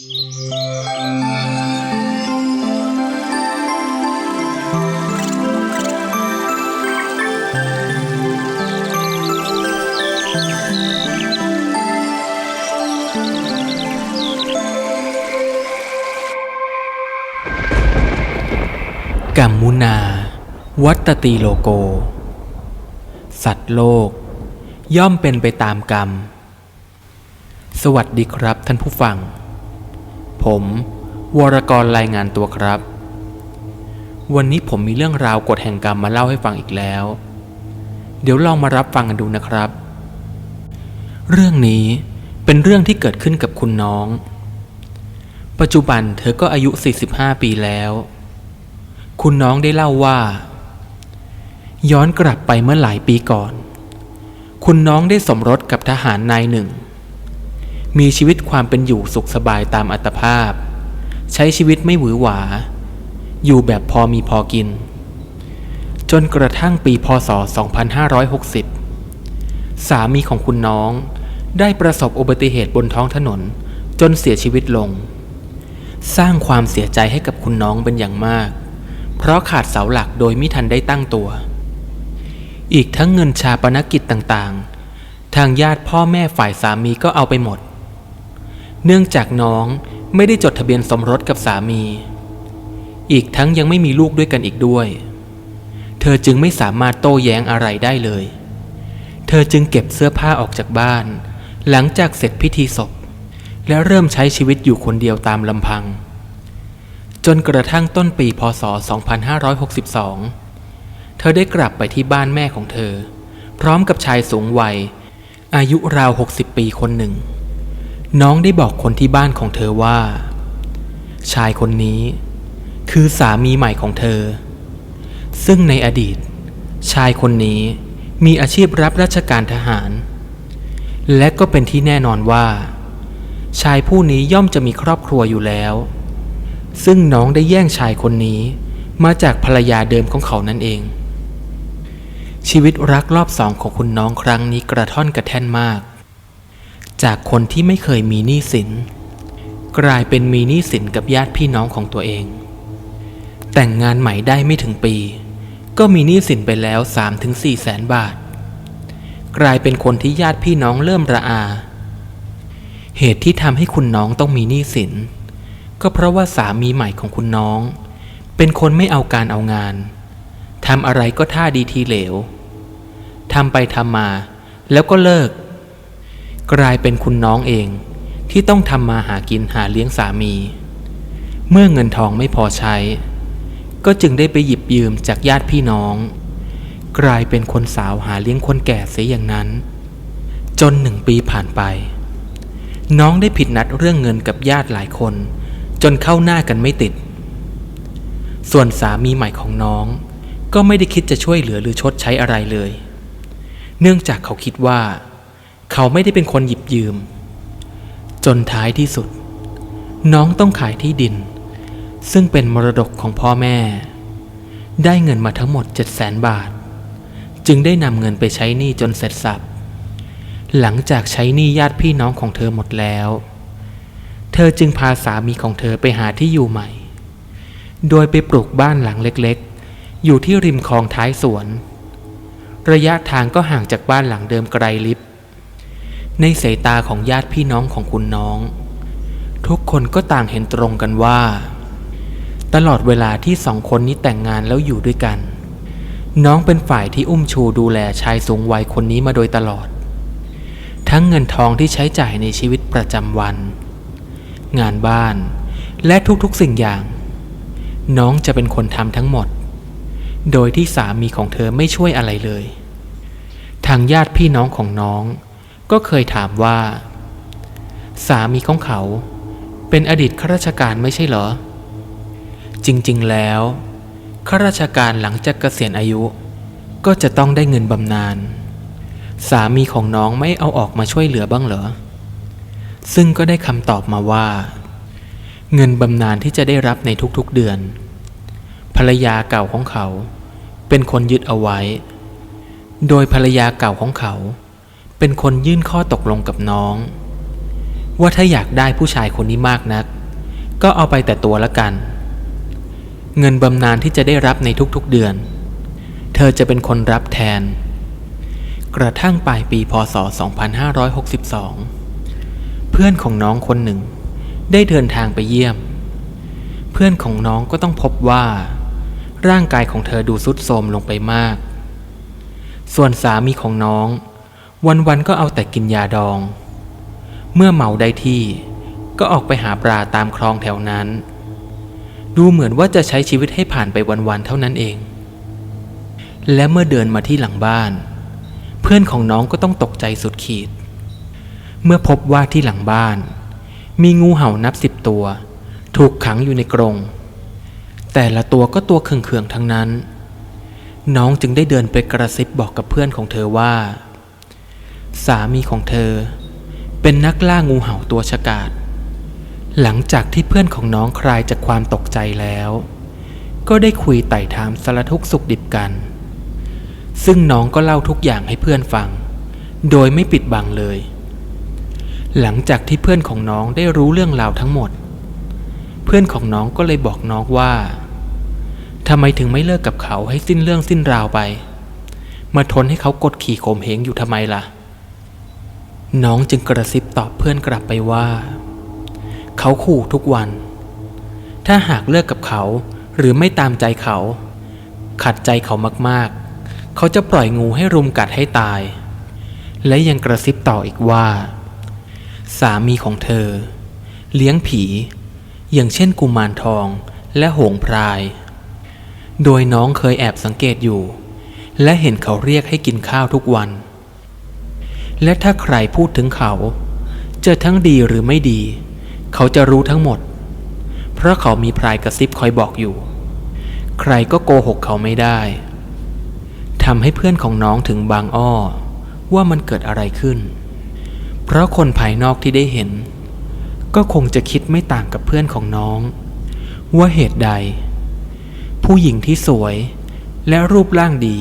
กัมมุนา วัตตีโลโก สัตว์โลก ย่อมเป็นไปตามกรรม สวัสดีครับท่านผู้ฟัง ผม วรกรรายงานตัวครับ วันนี้ผมมีเรื่องราวกฎแห่งกรรมมาเล่าให้ฟังอีกแล้ว เดี๋ยวลองมารับฟังกันดูนะครับ เรื่องนี้เป็นเรื่องที่เกิดขึ้นกับคุณน้อง ปัจจุบันเธอก็อายุ 45 ปีแล้ว คุณน้องได้เล่าว่า ย้อนกลับไปเมื่อหลายปีก่อน คุณน้องได้สมรสกับทหารนายหนึ่ง มีชีวิตความเป็นอยู่สุขสบายตามอัตภาพ ใช้ชีวิตไม่หวือหวา อยู่แบบพอมีพอกิน จนกระทั่งปีพศ 2560 สามีของคุณน้องได้ประสบอุบัติเหตุบนท้องถนน จนเสียชีวิตลง สร้างความเสียใจให้กับคุณน้องเป็นอย่างมาก เพราะขาดเสาหลักโดยไม่ทันได้ตั้งตัว อีกทั้งเงินชาปนกิจต่างๆ ทางญาติพ่อแม่ฝ่ายสามีก็เอาไปหมด เนื่องจากน้องไม่ได้จดทะเบียนสมรสกับสามี อีกทั้งยังไม่มีลูกด้วยกันอีกด้วย เธอจึงไม่สามารถโต้แย้งอะไรได้เลย เธอจึงเก็บเสื้อผ้าออกจากบ้าน หลังจากเสร็จพิธีศพ และเริ่มใช้ชีวิตอยู่คนเดียวตามลำพัง จนกระทั่งต้นปีพศ 2562 เธอได้กลับไปที่บ้านแม่ของเธอ พร้อมกับชายสูงวัย อายุราว 60 ปีคนหนึ่ง น้องได้บอกคนที่บ้านของเธอว่า ชายคนนี้คือสามีใหม่ของเธอ ซึ่งในอดีต ชายคนนี้มีอาชีพรับราชการทหาร และก็เป็นที่แน่นอนว่า ชายผู้นี้ย่อมจะมีครอบครัวอยู่แล้ว ซึ่งน้องได้แย่งชายคนนี้มาจากภรรยาเดิมของเขานั่นเอง ชีวิตรักรอบสองของคุณน้องครั้งนี้กระท่อนกระแท่นมาก จากคนที่ไม่เคยมีหนี้สิน กลายเป็นมีหนี้สินกับญาติพี่น้องของตัวเอง แต่งงานใหม่ได้ไม่ถึงปี ก็มีหนี้สินไปแล้ว 3-4แสนบาท กลายเป็นคนที่ญาติพี่น้องเริ่มระอา เหตุที่ทำให้คุณน้องต้องมีหนี้สิน ก็เพราะว่าสามีใหม่ของคุณน้อง เป็นคนไม่เอาการเอางานทำอะไรก็ท่าดีทีเหลวทำไปทำมา แล้วก็เลิก กลายเป็นคุณน้องเองที่ต้องทำมาหากินหาเลี้ยงสามี เมื่อเงินทองไม่พอใช้ ก็จึงได้ไปหยิบยืมจากญาติพี่น้อง กลายเป็นคนสาวหาเลี้ยงคนแก่เสียอย่างนั้น จนหนึ่งปีผ่านไป น้องได้ผิดนัดเรื่องเงินกับญาติหลายคน จนเข้าหน้ากันไม่ติด ส่วนสามีใหม่ของน้องก็ไม่ได้คิดจะช่วยเหลือหรือชดใช้อะไรเลย เนื่องจากเขาคิดว่า เขาไม่ได้เป็นคนหยิบยืม จนท้ายที่สุด น้องต้องขายที่ดิน ซึ่งเป็นมรดกของพ่อแม่ ได้เงินมาทั้งหมด 7 0 0 0 0 0บาท จึงได้นำเงินไปใช้หนี้จนเสร็จสับ หลังจากใช้หนี้ญาติพี่น้องของเธอหมดแล้ว เธอจึงพาสามีของเธอไปหาที่อยู่ใหม่ โดยไปปลูกบ้านหลังเล็กๆ อยู่ที่ริมคลองท้ายสวน ระยะทางก็ห่างจากบ้านหลังเดิมไกลลิบ ในสายตาของญาติพี่น้องของคุณน้อง ทุกคนก็ต่างเห็นตรงกันว่า ตลอดเวลาที่สองคนนี้แต่งงานแล้วอยู่ด้วยกัน น้องเป็นฝ่ายที่อุ้มชูดูแลชายสูงวัยคนนี้มาโดยตลอด ทั้งเงินทองที่ใช้จ่ายในชีวิตประจำวัน งานบ้านและทุกๆสิ่งอย่าง น้องจะเป็นคนทำทั้งหมด โดยที่สามีของเธอไม่ช่วยอะไรเลย ทางญาติพี่น้องของน้อง ก็เคยถามว่า สามีของเขาเป็นอดีตข้าราชการไม่ใช่เหรอ จริงๆแล้วข้าราชการหลังจากเกษียณอายุ ก็จะต้องได้เงินบำนาญสามีของน้องไม่เอาออกมาช่วยเหลือบ้างเหรอ ซึ่งก็ได้คำตอบมาว่า เงินบำนาญที่จะได้รับในทุกๆเดือน ภรรยาเก่าของเขา เป็นคนยึดเอาไว้ โดยภรรยาเก่าของเขา เป็นคนยื่นข้อตกลงกับน้อง ว่าถ้าอยากได้ผู้ชายคนนี้มากนัก ก็เอาไปแต่ตัวละกัน เงินบำนาญที่จะได้รับในทุกๆเดือน เธอจะเป็นคนรับแทน กระทั่งปลายปีพศ 2562 เพื่อนของน้องคนหนึ่ง ได้เดินทางไปเยี่ยม เพื่อนของน้องก็ต้องพบว่า ร่างกายของเธอดูสุดโทรมลงไปมาก ส่วนสามีของน้อง วันๆก็เอาแต่กินยาดอง เมื่อเมาได้ที่ก็ออกไปหาปลาตามคลองแถวนั้น ดูเหมือนว่าจะใช้ชีวิตให้ผ่านไปวันๆเท่านั้นเอง และเมื่อเดินมาที่หลังบ้าน เพื่อนของน้องก็ต้องตกใจสุดขีด เมื่อพบว่าที่หลังบ้าน มีงูเห่านับสิบตัว ถูกขังอยู่ในกรงแต่ละตัวก็ตัวเคืองๆทั้งนั้น น้องจึงได้เดินไปกระซิบบอกกับเพื่อนของเธอว่า สามีของเธอ เป็นนักล่างูเห่าตัวฉกาจหลังจากที่เพื่อนของน้องคลายจากความตกใจแล้ว ก็ได้คุยไต่ถามสารทุกสุขดิบกัน ซึ่งน้องก็เล่าทุกอย่างให้เพื่อนฟัง โดยไม่ปิดบังเลย หลังจากที่เพื่อนของน้องได้รู้เรื่องราวทั้งหมด เพื่อนของน้องก็เลยบอกน้องว่าทำไมถึงไม่เลิกกับเขาให้สิ้นเรื่องสิ้นราวไป มาทนให้เขากดขี่ข่มเหงอยู่ทำไมล่ะ น้องจึงกระซิบตอบเพื่อนกลับไปว่า เขาขู่ทุกวัน ถ้าหากเลิกกับเขาหรือไม่ตามใจเขา ขัดใจเขามากๆ เขาจะปล่อยงูให้รุมกัดให้ตาย และยังกระซิบต่ออีกว่า สามีของเธอ เลี้ยงผี อย่างเช่นกุมารทองและหงพราย โดยน้องเคยแอบสังเกตอยู่ และเห็นเขาเรียกให้กินข้าวทุกวัน และถ้าใครพูดถึงเขา จะทั้งดีหรือไม่ดี เขาจะรู้ทั้งหมด เพราะเขามีพรายกระซิบคอยบอกอยู่ ใครก็โกหกเขาไม่ได้ทำให้เพื่อนของน้องถึงบางอ้อ ว่ามันเกิดอะไรขึ้น เพราะคนภายนอกที่ได้เห็น ก็คงจะคิดไม่ต่างกับเพื่อนของน้อง ว่าเหตุใด ผู้หญิงที่สวยและรูปร่างดี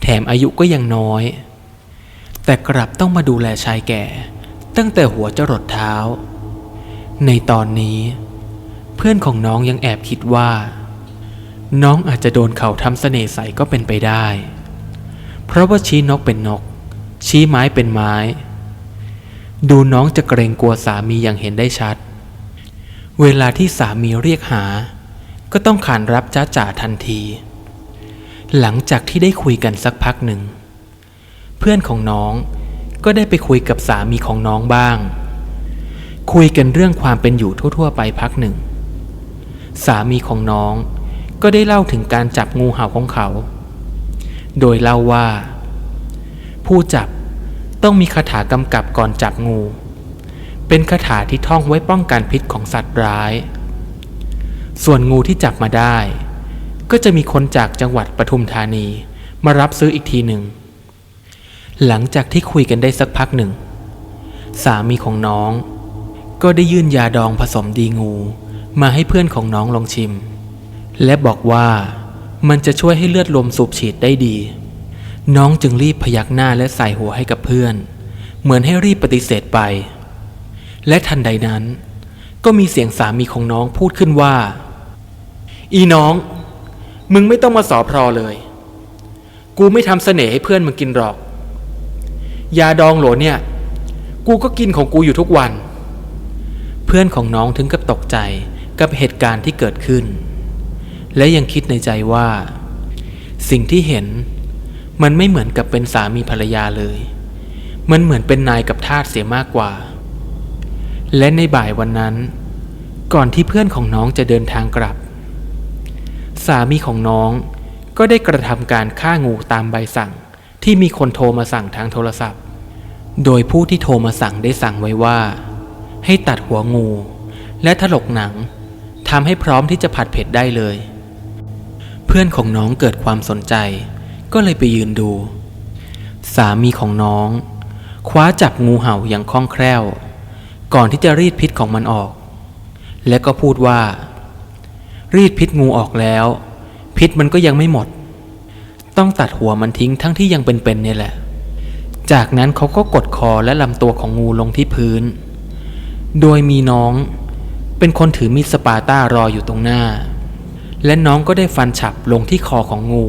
แถมอายุก็ยังน้อย แต่กลับต้องมาดูแลชายแก่ ตั้งแต่หัวจรดเท้า ในตอนนี้ เพื่อนของน้องยังแอบคิดว่า น้องอาจจะโดนเขาทำเสน่ห์ใส่ก็เป็นไปได้ เพราะว่าชี้นกเป็นนก ชี้ไม้เป็นไม้ ดูน้องจะเกรงกลัวสามีอย่างเห็นได้ชัด เวลาที่สามีเรียกหา ก็ต้องขานรับจ้าจ่าทันที หลังจากที่ได้คุยกันสักพักหนึ่ง เพื่อนของน้องก็ได้ไปคุยกับสามีของน้องบ้าง คุยกันเรื่องความเป็นอยู่ทั่ว ๆ ไปพักหนึ่ง สามีของน้องก็ได้เล่าถึงการจับงูเห่าของเขา โดยเล่าว่า ผู้จับต้องมีคาถากำกับก่อนจับงู เป็นคาถาที่ท่องไว้ป้องกันพิษของสัตว์ร้าย ส่วนงูที่จับมาได้ ก็จะมีคนจากจังหวัดปทุมธานีมารับซื้ออีกทีหนึ่ง หลังจากที่คุยกันได้สักพักหนึ่ง สามีของน้อง ก็ได้ยื่นยาดองผสมดีงู มาให้เพื่อนของน้องลองชิม และบอกว่ามันจะช่วยให้เลือดลมสูบฉีดได้ดี น้องจึงรีบพยักหน้าและใส่หัวให้กับเพื่อน เหมือนให้รีบปฏิเสธไป และทันใดนั้น ก็มีเสียงสามีของน้องพูดขึ้นว่า อีน้อง มึงไม่ต้องมาสอพรอเลย กูไม่ทำเสน่ห์ให้เพื่อนมึงกินหรอก ยาดองโหลเนี่ย กูก็กินของกูอยู่ทุกวัน เพื่อนของน้องถึงกับตกใจกับเหตุการณ์ที่เกิดขึ้น และยังคิดในใจว่า สิ่งที่เห็นมันไม่เหมือนกับเป็นสามีภรรยาเลย มันเหมือนเป็นนายกับทาสเสียมากกว่า และในบ่ายวันนั้น ก่อนที่เพื่อนของน้องจะเดินทางกลับ สามีของน้องก็ได้กระทำการฆ่างูตามใบสั่ง ที่มีคนโทรมาสั่งทางโทรศัพท์ โดยผู้ที่โทรมาสั่งได้สั่งไว้ว่า ให้ตัดหัวงู และถลกหนังทำให้พร้อมที่จะผัดเผ็ดได้เลย เพื่อนของน้องเกิดความสนใจ ก็เลยไปยืนดู สามีของน้อง คว้าจับงูเห่าอย่างคล่องแคล่ว ก่อนที่จะรีดพิษของมันออก และก็พูดว่า รีดพิษงูออกแล้ว พิษมันก็ยังไม่หมด ต้องตัดหัวมันทิ้งทั้งที่ยังเป็นๆเนี่ยแหละ จากนั้นเขาก็กดคอและลำตัวของงูลงที่พื้น โดยมีน้อง เป็นคนถือมีดสปาต้ารออยู่ตรงหน้า และน้องก็ได้ฟันฉับลงที่คอของงู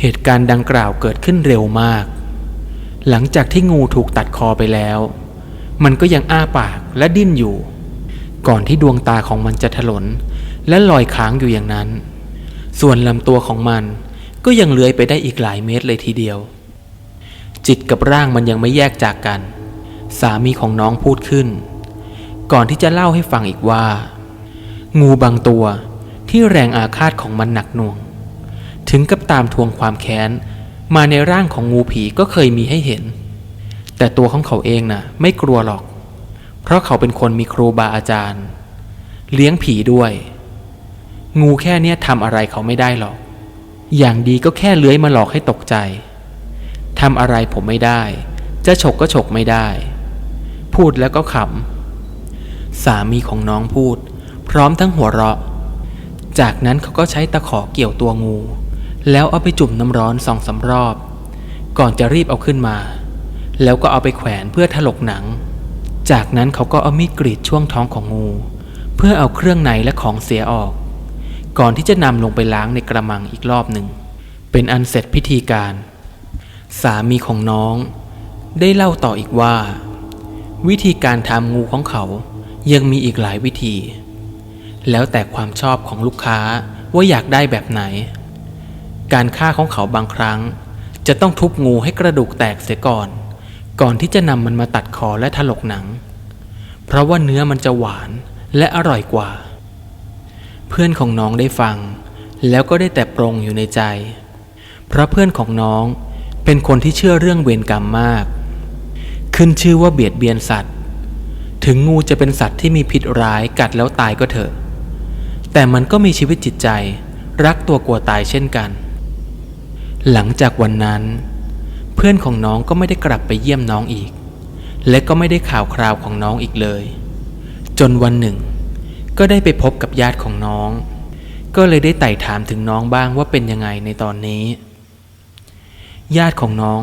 เหตุการณ์ดังกล่าวเกิดขึ้นเร็วมาก หลังจากที่งูถูกตัดคอไปแล้ว มันก็ยังอ้าปากและดิ้นอยู่ ก่อนที่ดวงตาของมันจะถลน และลอยค้างอยู่อย่างนั้น ส่วนลำตัวของมัน ก็ยังเลื้อยไปได้อีกหลายเมตรเลยทีเดียว จิตกับร่างมันยังไม่แยกจากกัน สามีของน้องพูดขึ้น ก่อนที่จะเล่าให้ฟังอีกว่า งูบางตัวที่แรงอาฆาตของมันหนักหน่วง ถึงกับตามทวงความแค้น มาในร่างของงูผีก็เคยมีให้เห็น แต่ตัวของเขาเองน่ะ ไม่กลัวหรอก เพราะเขาเป็นคนมีครูบาอาจารย์ เลี้ยงผีด้วย งูแค่เนี้ยทำอะไรเขาไม่ได้หรอก อย่างดีก็แค่เลื้อยมาหลอกให้ตกใจทำอะไรผมไม่ได้ จะฉกก็ฉกไม่ได้ พูดแล้วก็ขำ สามีของน้องพูด พร้อมทั้งหัวเราะ จากนั้นเขาก็ใช้ตะขอเกี่ยวตัวงู แล้วเอาไปจุ่มน้ำร้อนสองสารอบ ก่อนจะรีบเอาขึ้นมา แล้วก็เอาไปแขวนเพื่อถลกหนัง จากนั้นเขาก็เอามีดกรีดช่วงท้องของงู เพื่อเอาเครื่องในและของเสียออก ก่อนที่จะนำลงไปล้างในกระมังอีกรอบหนึ่ง เป็นอันเสร็จพิธีการ สามีของน้อง ได้เล่าต่ออีกว่า วิธีการทำงูของเขายังมีอีกหลายวิธี แล้วแต่ความชอบของลูกค้าว่าอยากได้แบบไหน การฆ่าของเขาบางครั้ง จะต้องทุบงูให้กระดูกแตกเสียก่อน ก่อนที่จะนำมันมาตัดคอและถลกหนัง เพราะว่าเนื้อมันจะหวานและอร่อยกว่า เพื่อนของน้องได้ฟัง แล้วก็ได้แต่ปรงอยู่ในใจ เพราะเพื่อนของน้องเป็นคนที่เชื่อเรื่องเวรกรรมมาก ขึ้นชื่อว่าเบียดเบียนสัตว์ ถึงงูจะเป็นสัตว์ที่มีพิษร้ายกัดแล้วตายก็เถอะ แต่มันก็มีชีวิตจิตใจ รักตัวกลัวตายเช่นกัน หลังจากวันนั้น เพื่อนของน้องก็ไม่ได้กลับไปเยี่ยมน้องอีก และก็ไม่ได้ข่าวคราวของน้องอีกเลย จนวันหนึ่ง ก็ได้ไปพบกับญาติของน้อง ก็เลยได้ไต่ถามถึงน้องบ้างว่าเป็นยังไงในตอนนี้ ญาติของน้อง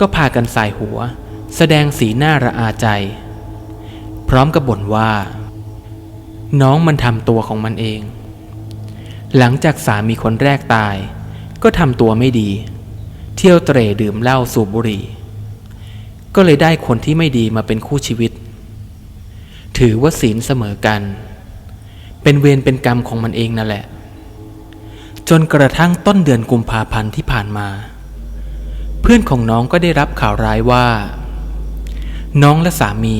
ก็พากันสายหัว แสดงสีหน้าระอาใจ พร้อมกับบ่นว่า น้องมันทำตัวของมันเอง หลังจากสามีคนแรกตาย ก็ทำตัวไม่ดี เที่ยวเตร่ดื่มเหล้าสูบบุหรี่ ก็เลยได้คนที่ไม่ดีมาเป็นคู่ชีวิต ถือว่าศีลเสมอกัน เป็นเวรเป็นกรรมของมันเองนั่นแหละ จนกระทั่งต้นเดือนกุมภาพันธ์ที่ผ่านมา เพื่อนของน้องก็ได้รับข่าวร้ายว่า น้องและสามี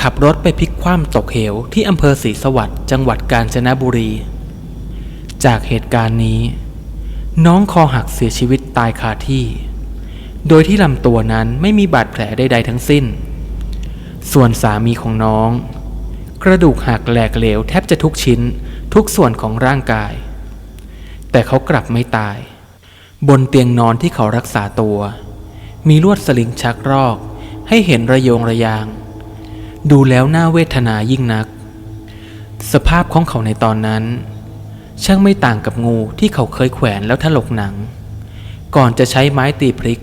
ขับรถไปพลิกคว่ำตกเหวที่อำเภอศรีสวัสดิ์จังหวัดกาญจนบุรี จากเหตุการณ์นี้ น้องคอหักเสียชีวิตตายคาที่ โดยที่ลำตัวนั้นไม่มีบาดแผลใดๆทั้งสิ้น ส่วนสามีของน้อง กระดูกหักแหลกเหลวแทบจะทุกชิ้นทุกส่วนของร่างกาย แต่เขากลับไม่ตาย บนเตียงนอนที่เขารักษาตัว มีลวดสลิงชักรอก ให้เห็นระโยงระยาง ดูแล้วน่าเวทนายิ่งนัก สภาพของเขาในตอนนั้น ช่างไม่ต่างกับงูที่เขาเคยแขวนแล้วถลกหนัง ก่อนจะใช้ไม้ตีพริก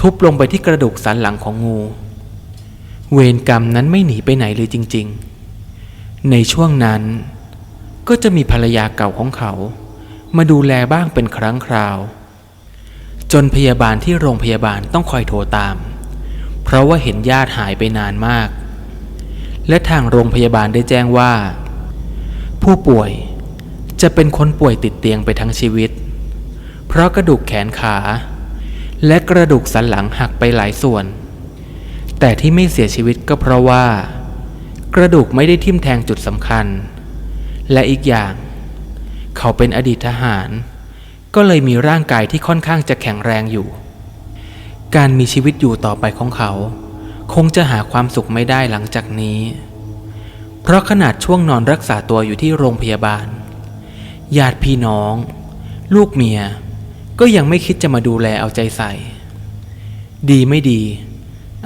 ทุบลงไปที่กระดูกสันหลังของงู เวรกรรมนั้นไม่หนีไปไหนเลยจริง ๆ ในช่วงนั้น ก็จะมีภรรยาเก่าของเขา มาดูแลบ้างเป็นครั้งคราว จนพยาบาลที่โรงพยาบาลต้องคอยโทรตาม เพราะว่าเห็นญาติหายไปนานมาก และทางโรงพยาบาลได้แจ้งว่า ผู้ป่วยจะเป็นคนป่วยติดเตียงไปทั้งชีวิต เพราะกระดูกแขนขา และกระดูกสันหลังหักไปหลายส่วน แต่ที่ไม่เสียชีวิตก็เพราะว่า กระดูกไม่ได้ทิ่มแทงจุดสำคัญ และอีกอย่าง เขาเป็นอดีตทหาร ก็เลยมีร่างกายที่ค่อนข้างจะแข็งแรงอยู่ การมีชีวิตอยู่ต่อไปของเขา คงจะหาความสุขไม่ได้หลังจากนี้ เพราะขนาดช่วงนอนรักษาตัวอยู่ที่โรงพยาบาล ญาติพี่น้อง ลูกเมีย ก็ยังไม่คิดจะมาดูแลเอาใจใส่ ดีไม่ดี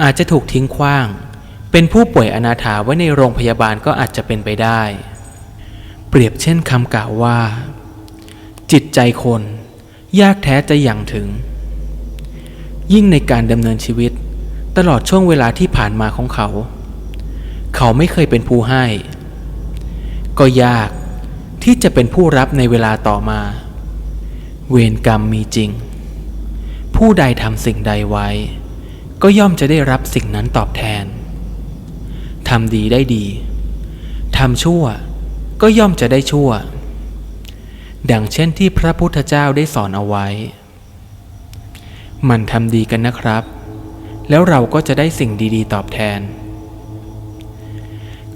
อาจจะถูกทิ้งขว้าง เป็นผู้ป่วยอนาถาไว้ในโรงพยาบาลก็อาจจะเป็นไปได้ เปรียบเช่นคำกล่าวว่า จิตใจคนยากแท้จะอย่างถึง ยิ่งในการดำเนินชีวิต ตลอดช่วงเวลาที่ผ่านมาของเขา เขาไม่เคยเป็นผู้ให้ ก็ยากที่จะเป็นผู้รับในเวลาต่อมา เวรกรรมมีจริง ผู้ใดทำสิ่งใดไว้ ก็ย่อมจะได้รับสิ่งนั้นตอบแทน ทำดีได้ดีทำชั่วก็ย่อมจะได้ชั่ว ดังเช่นที่พระพุทธเจ้าได้สอนเอาไว้ มันทำดีกันนะครับ แล้วเราก็จะได้สิ่งดีๆ ตอบแทน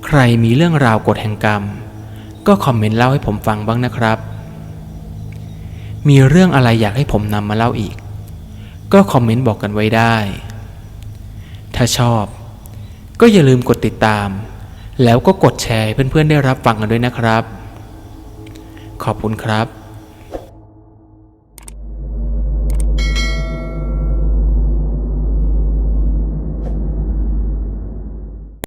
ใครมีเรื่องราวกฎแห่งกรรม ก็คอมเมนต์เล่าให้ผมฟังบ้างนะครับ มีเรื่องอะไรอยากให้ผมนำมาเล่าอีก ก็คอมเมนต์บอกกันไว้ได้ ถ้าชอบ ก็อย่าลืมกดติดตาม แล้วก็กดแชร์เพื่อนๆได้รับฟังกันด้วยนะครับ ขอบคุณครับ